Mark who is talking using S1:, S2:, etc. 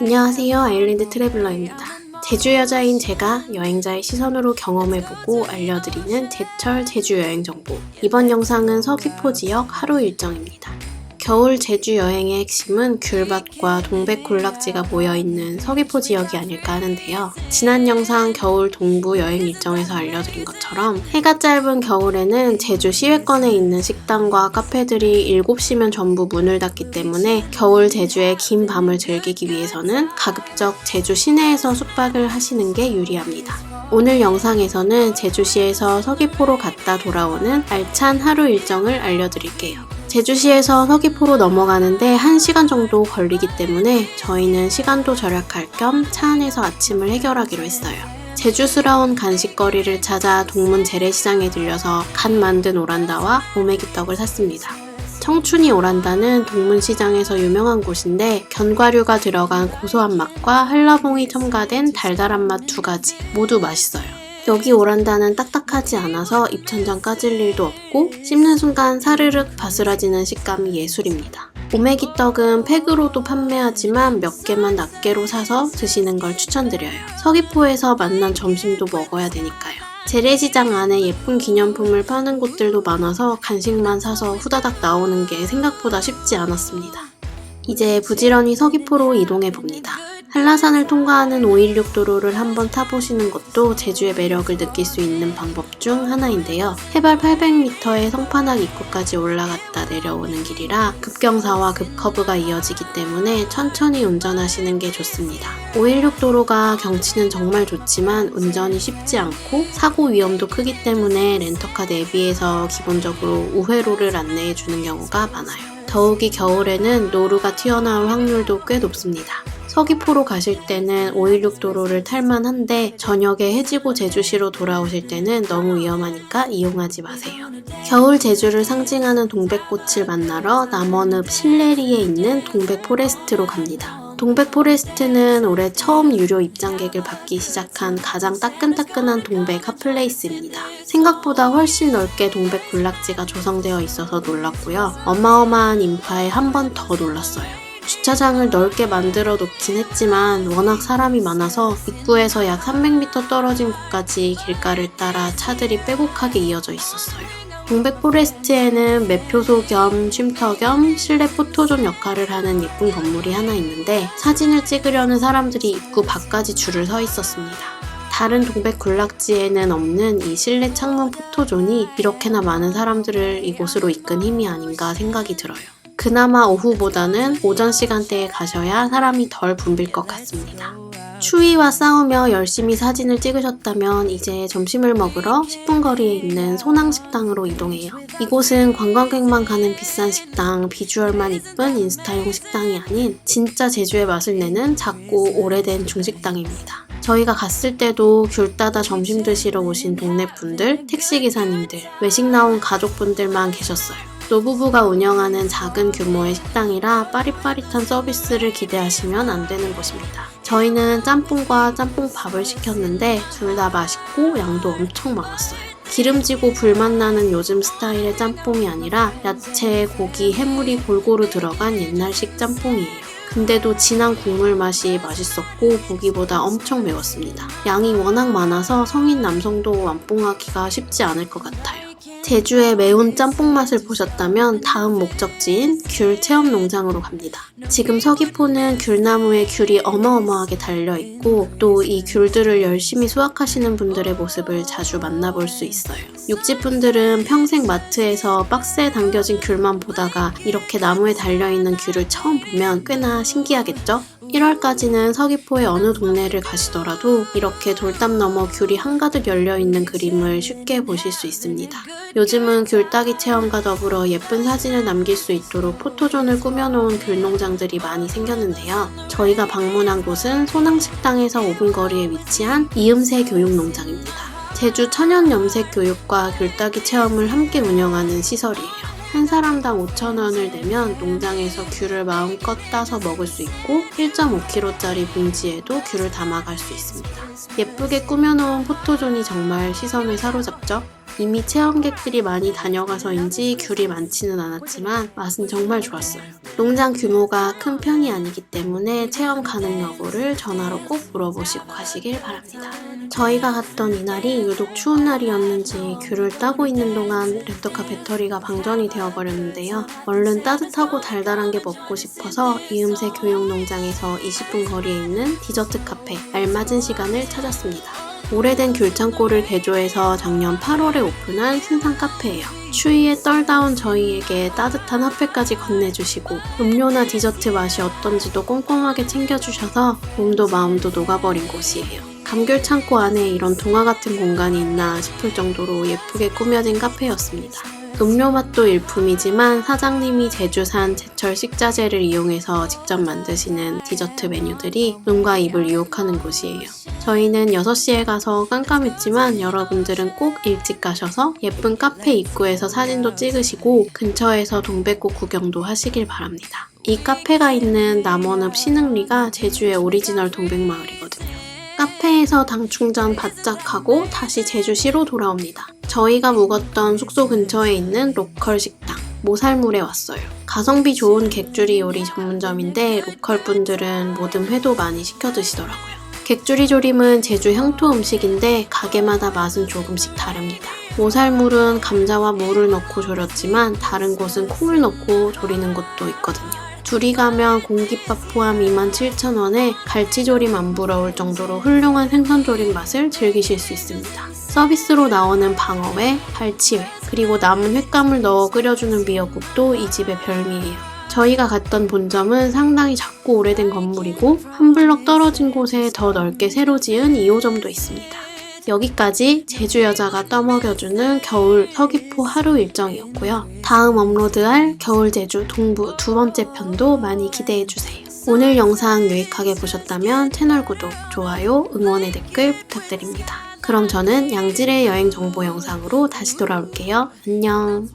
S1: 안녕하세요. 아일랜드 트래블러입니다. 제주 여자인 제가 여행자의 시선으로 경험해보고 알려드리는 제철 제주 여행 정보. 이번 영상은 서귀포 지역 하루 일정입니다. 겨울 제주 여행의 핵심은 귤밭과 동백 군락지가 모여있는 서귀포 지역이 아닐까 하는데요. 지난 영상 겨울 동부 여행 일정에서 알려드린 것처럼 해가 짧은 겨울에는 제주 시외권에 있는 식당과 카페들이 7시면 전부 문을 닫기 때문에 겨울 제주의 긴 밤을 즐기기 위해서는 가급적 제주 시내에서 숙박을 하시는 게 유리합니다. 오늘 영상에서는 제주시에서 서귀포로 갔다 돌아오는 알찬 하루 일정을 알려드릴게요. 제주시에서 서귀포로 넘어가는데 1시간 정도 걸리기 때문에 저희는 시간도 절약할 겸 차 안에서 아침을 해결하기로 했어요. 제주스러운 간식거리를 찾아 동문 재래시장에 들려서 갓 만든 오란다와 오메기떡을 샀습니다. 청춘이 오란다는 동문시장에서 유명한 곳인데 견과류가 들어간 고소한 맛과 한라봉이 첨가된 달달한 맛 두 가지 모두 맛있어요. 여기 오란다는 딱딱하지 않아서 입천장 까질 일도 없고 씹는 순간 사르륵 바스라지는 식감이 예술입니다. 오메기 떡은 팩으로도 판매하지만 몇 개만 낱개로 사서 드시는 걸 추천드려요. 서귀포에서 만난 점심도 먹어야 되니까요. 재래시장 안에 예쁜 기념품을 파는 곳들도 많아서 간식만 사서 후다닥 나오는 게 생각보다 쉽지 않았습니다. 이제 부지런히 서귀포로 이동해 봅니다. 한라산을 통과하는 516 도로를 한번 타보시는 것도 제주의 매력을 느낄 수 있는 방법 중 하나인데요. 해발 800m의 성판악 입구까지 올라갔다 내려오는 길이라 급경사와 급커브가 이어지기 때문에 천천히 운전하시는 게 좋습니다. 516 도로가 경치는 정말 좋지만 운전이 쉽지 않고 사고 위험도 크기 때문에 렌터카 내비에서 기본적으로 우회로를 안내해 주는 경우가 많아요. 더욱이 겨울에는 노루가 튀어나올 확률도 꽤 높습니다. 서귀포로 가실 때는 516 도로를 탈만한데 저녁에 해지고 제주시로 돌아오실 때는 너무 위험하니까 이용하지 마세요. 겨울 제주를 상징하는 동백꽃을 만나러 남원읍 신레리에 있는 동백 포레스트로 갑니다. 동백 포레스트는 올해 처음 유료 입장객을 받기 시작한 가장 따끈따끈한 동백 핫플레이스입니다. 생각보다 훨씬 넓게 동백 군락지가 조성되어 있어서 놀랐고요. 어마어마한 인파에 한 번 더 놀랐어요. 주차장을 넓게 만들어 놓긴 했지만 워낙 사람이 많아서 입구에서 약 300m 떨어진 곳까지 길가를 따라 차들이 빼곡하게 이어져 있었어요. 동백 포레스트에는 매표소 겸 쉼터 겸 실내 포토존 역할을 하는 예쁜 건물이 하나 있는데 사진을 찍으려는 사람들이 입구 밖까지 줄을 서 있었습니다. 다른 동백 군락지에는 없는 이 실내 창문 포토존이 이렇게나 많은 사람들을 이곳으로 이끈 힘이 아닌가 생각이 들어요. 그나마 오후보다는 오전 시간대에 가셔야 사람이 덜 붐빌 것 같습니다. 추위와 싸우며 열심히 사진을 찍으셨다면 이제 점심을 먹으러 10분 거리에 있는 소낭식당으로 이동해요. 이곳은 관광객만 가는 비싼 식당, 비주얼만 이쁜 인스타용 식당이 아닌 진짜 제주의 맛을 내는 작고 오래된 중식당입니다. 저희가 갔을 때도 귤 따다 점심 드시러 오신 동네 분들, 택시기사님들, 외식 나온 가족분들만 계셨어요. 노부부가 운영하는 작은 규모의 식당이라 빠릿빠릿한 서비스를 기대하시면 안 되는 곳입니다. 저희는 짬뽕과 짬뽕밥을 시켰는데 둘 다 맛있고 양도 엄청 많았어요. 기름지고 불맛 나는 요즘 스타일의 짬뽕이 아니라 야채, 고기, 해물이 골고루 들어간 옛날식 짬뽕이에요. 근데도 진한 국물 맛이 맛있었고 보기보다 엄청 매웠습니다. 양이 워낙 많아서 성인 남성도 완뽕하기가 쉽지 않을 것 같아요. 제주의 매운 짬뽕 맛을 보셨다면 다음 목적지인 귤 체험 농장으로 갑니다. 지금 서귀포는 귤나무에 귤이 어마어마하게 달려 있고 또 이 귤들을 열심히 수확하시는 분들의 모습을 자주 만나볼 수 있어요. 육지분들은 평생 마트에서 박스에 담겨진 귤만 보다가 이렇게 나무에 달려 있는 귤을 처음 보면 꽤나 신기하겠죠? 1월까지는 서귀포의 어느 동네를 가시더라도 이렇게 돌담 너머 귤이 한가득 열려있는 그림을 쉽게 보실 수 있습니다. 요즘은 귤 따기 체험과 더불어 예쁜 사진을 남길 수 있도록 포토존을 꾸며놓은 귤 농장들이 많이 생겼는데요. 저희가 방문한 곳은 소낭식당에서 5분 거리에 위치한 이음새 교육농장입니다. 제주 천연 염색 교육과 귤 따기 체험을 함께 운영하는 시설이에요. 한 사람당 5,000원을 내면 농장에서 귤을 마음껏 따서 먹을 수 있고 1.5kg짜리 봉지에도 귤을 담아갈 수 있습니다. 예쁘게 꾸며놓은 포토존이 정말 시선을 사로잡죠? 이미 체험객들이 많이 다녀가서인지 귤이 많지는 않았지만 맛은 정말 좋았어요. 농장 규모가 큰 편이 아니기 때문에 체험 가능 여부를 전화로 꼭 물어보시고 가시길 바랍니다. 저희가 갔던 이날이 유독 추운 날이었는지 귤을 따고 있는 동안 렌터카 배터리가 방전이 되어버렸는데요. 얼른 따뜻하고 달달한 게 먹고 싶어서 이음새 교육농장에서 20분 거리에 있는 디저트 카페 알맞은 시간을 찾았습니다. 오래된 귤창고를 개조해서 작년 8월에 오픈한 신상 카페예요. 추위에 떨다온 저희에게 따뜻한 핫팩까지 건네주시고 음료나 디저트 맛이 어떤지도 꼼꼼하게 챙겨주셔서 몸도 마음도 녹아버린 곳이에요. 감귤 창고 안에 이런 동화 같은 공간이 있나 싶을 정도로 예쁘게 꾸며진 카페였습니다. 음료 맛도 일품이지만 사장님이 제주산 제철 식자재를 이용해서 직접 만드시는 디저트 메뉴들이 눈과 입을 유혹하는 곳이에요. 저희는 6시에 가서 깜깜했지만 여러분들은 꼭 일찍 가셔서 예쁜 카페 입구에서 사진도 찍으시고 근처에서 동백꽃 구경도 하시길 바랍니다. 이 카페가 있는 남원읍 신흥리가 제주의 오리지널 동백마을이거든요. 카페에서 당 충전 바짝 하고 다시 제주시로 돌아옵니다. 저희가 묵었던 숙소 근처에 있는 로컬 식당 모살물에 왔어요. 가성비 좋은 객주리 요리 전문점인데 로컬 분들은 모든 회도 많이 시켜 드시더라고요. 객주리 조림은 제주 향토 음식인데 가게마다 맛은 조금씩 다릅니다. 모살물은 감자와 무를 넣고 졸였지만 다른 곳은 콩을 넣고 조리는 곳도 있거든요. 둘이 가면 공깃밥 포함 27,000원에 갈치조림 안 부러울 정도로 훌륭한 생선조림 맛을 즐기실 수 있습니다. 서비스로 나오는 방어회, 갈치회, 그리고 남은 횟감을 넣어 끓여주는 미역국도 이 집의 별미예요. 저희가 갔던 본점은 상당히 작고 오래된 건물이고 한 블럭 떨어진 곳에 더 넓게 새로 지은 2호점도 있습니다. 여기까지 제주 여자가 떠먹여주는 겨울 서귀포 하루 일정이었고요. 다음 업로드할 겨울 제주 동부 두 번째 편도 많이 기대해주세요. 오늘 영상 유익하게 보셨다면 채널 구독, 좋아요, 응원의 댓글 부탁드립니다. 그럼 저는 양질의 여행 정보 영상으로 다시 돌아올게요. 안녕.